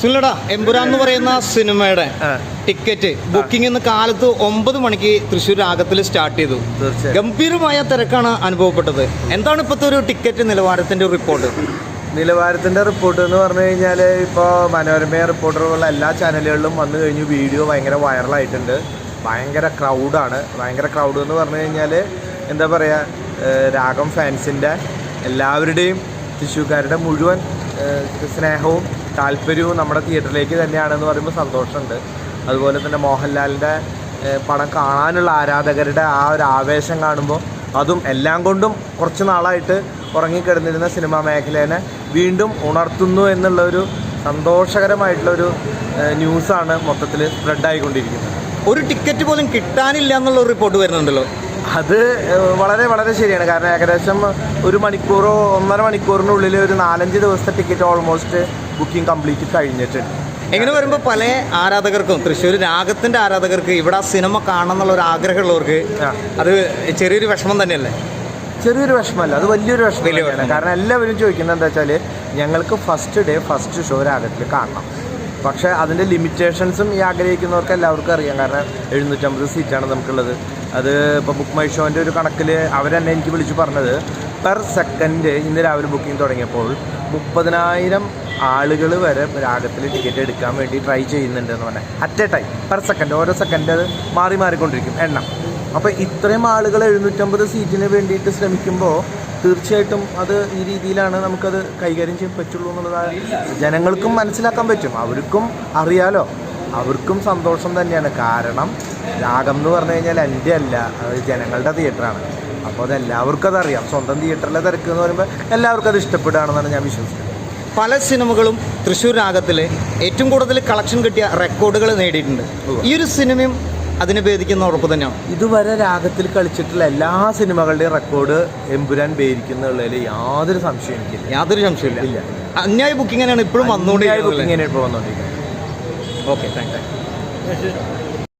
സുനിലടാ എമ്പുരാൻ എന്ന് പറയുന്ന സിനിമയുടെ ടിക്കറ്റ് ബുക്കിംഗ് ഇന്ന് കാലത്ത് ഒമ്പത് മണിക്ക് തൃശ്ശൂർ രാഗത്തിൽ സ്റ്റാർട്ട് ചെയ്തു. ഗംഭീരമായ തിരക്കാണ് അനുഭവപ്പെട്ടത്. എന്താണ് ഇപ്പോഴത്തെ ഒരു ടിക്കറ്റ് നിലവാരത്തിന്റെ റിപ്പോർട്ട് നിലവാരത്തിന്റെ റിപ്പോർട്ട് എന്ന് പറഞ്ഞു കഴിഞ്ഞാൽ ഇപ്പോൾ മനോരമ റിപ്പോർട്ടർ പോലുള്ള എല്ലാ ചാനലുകളിലും വന്നു കഴിഞ്ഞു. വീഡിയോ ഭയങ്കര വൈറലായിട്ടുണ്ട് ഭയങ്കര ക്രൗഡാണ് ഭയങ്കര ക്രൗഡ് എന്ന് പറഞ്ഞു കഴിഞ്ഞാൽ എന്താ പറയുക രാഗം ഫാൻസിന്റെ എല്ലാവരുടെയും തൃശ്ശൂക്കാരുടെ മുഴുവൻ സ്നേഹവും താല്പര്യവും നമ്മുടെ തിയേറ്ററിലേക്ക് തന്നെയാണെന്ന് പറയുമ്പോൾ സന്തോഷമുണ്ട്. അതുപോലെ തന്നെ മോഹൻലാലിന്റെ പണം കാണാനുള്ള ആരാധകരുടെ ആ ഒരു ആവേശം കാണുമ്പോൾ അതും എല്ലാം കൊണ്ടും കുറച്ച് നാളായിട്ട് ഉറങ്ങിക്കിടന്നിരുന്ന സിനിമാ മേഖലേനെ വീണ്ടും ഉണർത്തുന്നു എന്നുള്ളൊരു സന്തോഷകരമായിട്ടുള്ളൊരു ന്യൂസാണ് മൊത്തത്തിൽ സ്പ്രെഡായിക്കൊണ്ടിരിക്കുന്നത് ഒരു ടിക്കറ്റ് പോലും കിട്ടാനില്ല എന്നുള്ള റിപ്പോർട്ട് വരുന്നുണ്ടല്ലോ. അത് വളരെ വളരെ ശരിയാണ്. കാരണം ഏകദേശം ഒരു മണിക്കൂറോ ഒന്നര മണിക്കൂറിനുള്ളിൽ ഒരു നാലഞ്ച് ദിവസത്തെ ടിക്കറ്റ് ഓൾമോസ്റ്റ് ബുക്കിംഗ് കംപ്ലീറ്റ് കഴിഞ്ഞിട്ടുണ്ട്. എങ്ങനെ വരുമ്പോൾ പല ആരാധകർക്കും തൃശ്ശൂർ രാഗത്തിന്റെ ആരാധകർക്ക് ഇവിടെ സിനിമ കാണണം എന്നുള്ള ഒരു ആഗ്രഹമുള്ളവർക്ക്. അത് ചെറിയൊരു വിഷമം തന്നെയല്ലേ? ചെറിയൊരു വിഷമമല്ല അത് വലിയൊരു വിഷമം. കാരണം എല്ലാവരും ചോദിക്കുന്നത് എന്താ വെച്ചാൽ ഞങ്ങൾക്ക് ഫസ്റ്റ് ഡേ ഫസ്റ്റ് ഷോ രാഗത്തിൽ കാണണം. പക്ഷേ അതിന്റെ ലിമിറ്റേഷൻസും ഈ ആഗ്രഹിക്കുന്നവർക്ക് എല്ലാവർക്കും അറിയാം. കാരണം എഴുന്നൂറ്റമ്പത് സീറ്റാണ് നമുക്കുള്ളത്. അത് ഇപ്പോൾ ബുക്ക് മൈ ഷോന്റെ ഒരു കണക്കിൽ അവരെന്നെ എനിക്ക് വിളിച്ച് പറഞ്ഞത്. പെർ സെക്കൻഡ് ഇന്ന് രാവിലെ ബുക്കിംഗ് തുടങ്ങിയപ്പോൾ മുപ്പതിനായിരം ആളുകൾ വരെ രാഗത്തിൽ ടിക്കറ്റ് എടുക്കാൻ വേണ്ടി ട്രൈ ചെയ്യുന്നുണ്ട് എന്ന് പറഞ്ഞാൽ at a time per second ഓരോ സെക്കൻഡ് അത് മാറി മാറിക്കൊണ്ടിരിക്കും എണ്ണം. അപ്പോൾ ഇത്രയും ആളുകൾ എഴുന്നൂറ്റമ്പത് സീറ്റിന് വേണ്ടിയിട്ട് ശ്രമിക്കുമ്പോൾ തീർച്ചയായിട്ടും അത് ഈ രീതിയിലാണ് നമുക്കത് കൈകാര്യം ചെയ്യാൻ പറ്റുള്ളൂ എന്നുള്ളത് ജനങ്ങൾക്കും മനസ്സിലാക്കാൻ പറ്റും. അവർക്കും അറിയാലോ. അവർക്കും സന്തോഷം തന്നെയാണ്. കാരണം രാഗം എന്ന് പറഞ്ഞു കഴിഞ്ഞാൽ എന്റെ അല്ല അത് ജനങ്ങളുടെ തിയേറ്ററാണ് അപ്പോൾ അത് എല്ലാവർക്കും അതറിയാം. സ്വന്തം തിയേറ്ററിലെ തിരക്ക് എന്ന് പറയുമ്പോൾ എല്ലാവർക്കും അത് ഇഷ്ടപ്പെടുകയാണെന്നാണ് ഞാൻ വിശ്വസിക്കുന്നത്. പല സിനിമകളും തൃശ്ശൂർ രാഗത്തിൽ ഏറ്റവും കൂടുതൽ കളക്ഷൻ കിട്ടിയ റെക്കോർഡുകൾ നേടിയിട്ടുണ്ട്. ഈ ഒരു സിനിമയും അതിനെ ഭേദിക്കുന്ന ഉറപ്പ് തന്നെയാണ് ഇതുവരെ രാഗത്തിൽ കളിച്ചിട്ടുള്ള എല്ലാ സിനിമകളുടെയും റെക്കോർഡ് എമ്പുരാൻ ഭേദിക്കുന്നുള്ളതിൽ യാതൊരു സംശയം എനിക്കില്ല. യാതൊരു സംശയമില്ല ഇല്ല. അന്യായ ബുക്കിംഗ് തന്നെയാണ് ഇപ്പോഴും വന്നുകൊണ്ടിരിക്കുന്നത് ബുക്കിംഗ് ഇപ്പോൾ വന്നുകൊണ്ടിരിക്കുന്നത്. Okay thank you